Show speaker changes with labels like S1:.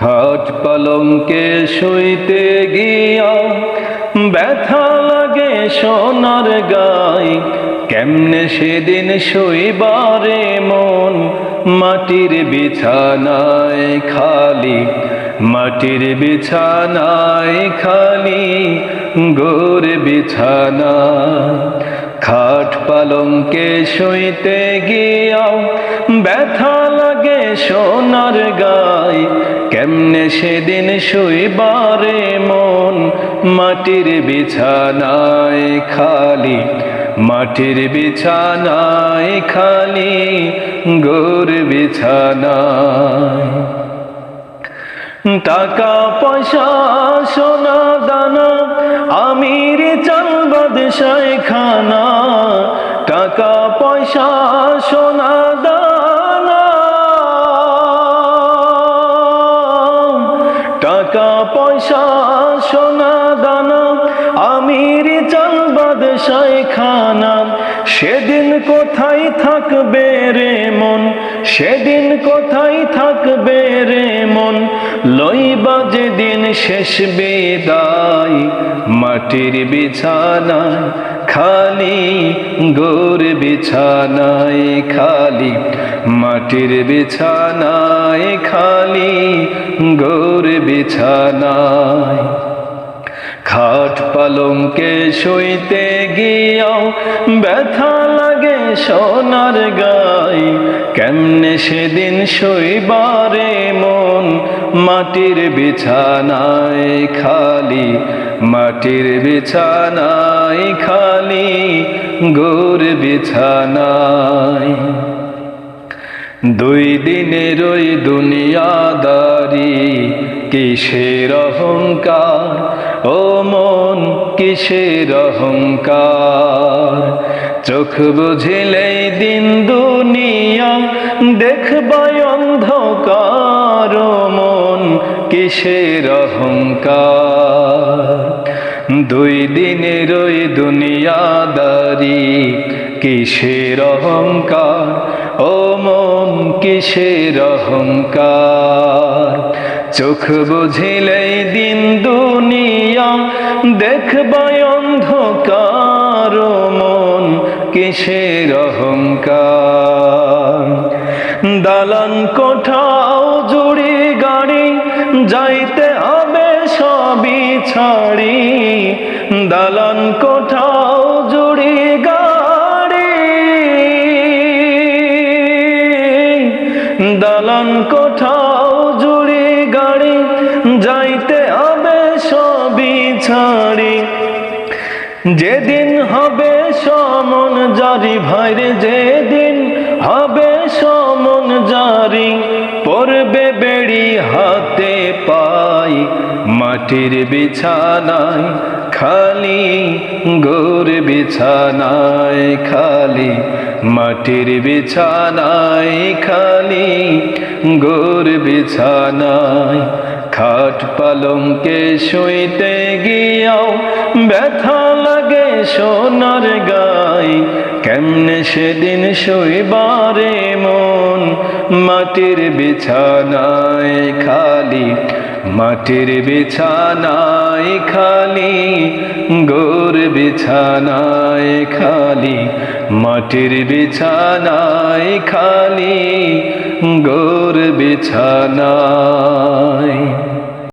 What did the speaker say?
S1: খাট পালঙ্কে শুইতে গিয়া ব্যথা লাগে সোনার গাই। কেমনে সেদিন শুইবারে মন? মাটির বিছানায় খালি, মাটির বিছানায় খালি গোর বিছানা। খাট পালঙ্কে শুইতে গিয়াও ব্যথা লাগে সোনার গায় কেমনে সেদিন শুইবারে মন, মাটির বিছানায় খালি, মাটির বিছানায় খালি গোর বিছানায়। টাকা, পয়সা, সোনা, দানা, আমির, চাল বাদশায় খানা, টাকা, পয়সা, সোনা, দানা টাকা, পয়সা, সোনা, দানা, আমির চাল বাদশায় খানা। সেদিন কোথায় থাকবে রে মন? সেদিন কোথায় থাকবে রে লইবা যেদিন শেষ বেদায়, মাটির বিছানায়, খালি গোর বিছানায়, খালি মাটির বিছানায়, খালি গোর বিছানায়। খাট পালঙ্কে শুইতে গিয়াও ব্যথা সোনার গাই কেমনে সেদিন শৈবারে মন? মাটির বিছানায় খালি মাটির বিছানায় খালি গোর বিছানায়। দুই দিনের ওই দুনিয়াদারি, কিসের অহংকার? ও মন, কিসের অহংকার? চোখ বুঝিলেই দিন দুনিয়া দেখবাই অন্ধকার। ও মন, কিসের অহংকার? দুই দিনের ওই দুনিয়াদারি কিসের অহংকার? ও মন কিসের অহংকার? চোখ বুঝিলেই দিন দুনিয়া দেখবাই অন্ধকার ও মন, কিসের অহংকার? দালান কোঠাও জুড়ি গাড়ি, যাইতে হবে সবই ছাড়ি। দালান কোঠাও দালান কোঠাও জুড়ি গাড়ি, যাইতে হবে সবই ছাড়ি। যেদিন হবে সমন জারি ভাইরে যেদিন হবে সমন জারি, পড়বে বেড়ি হাতে পাই, মাটির বিছানায় খালি, গোর বিছানায় খালি। মাটির বিছানায় খালি গোর বিছানায় খাট পালংকে শুইতে গিয়াও ব্যথা লাগে সোনার গাই কেমনে সেদিন শুইবারে মন? মাটির বিছানায় খালি, মাটির বিছানায় খালি, গোর বিছানায় খালি, মাটির বিছানায় খালি, গোর বিছানা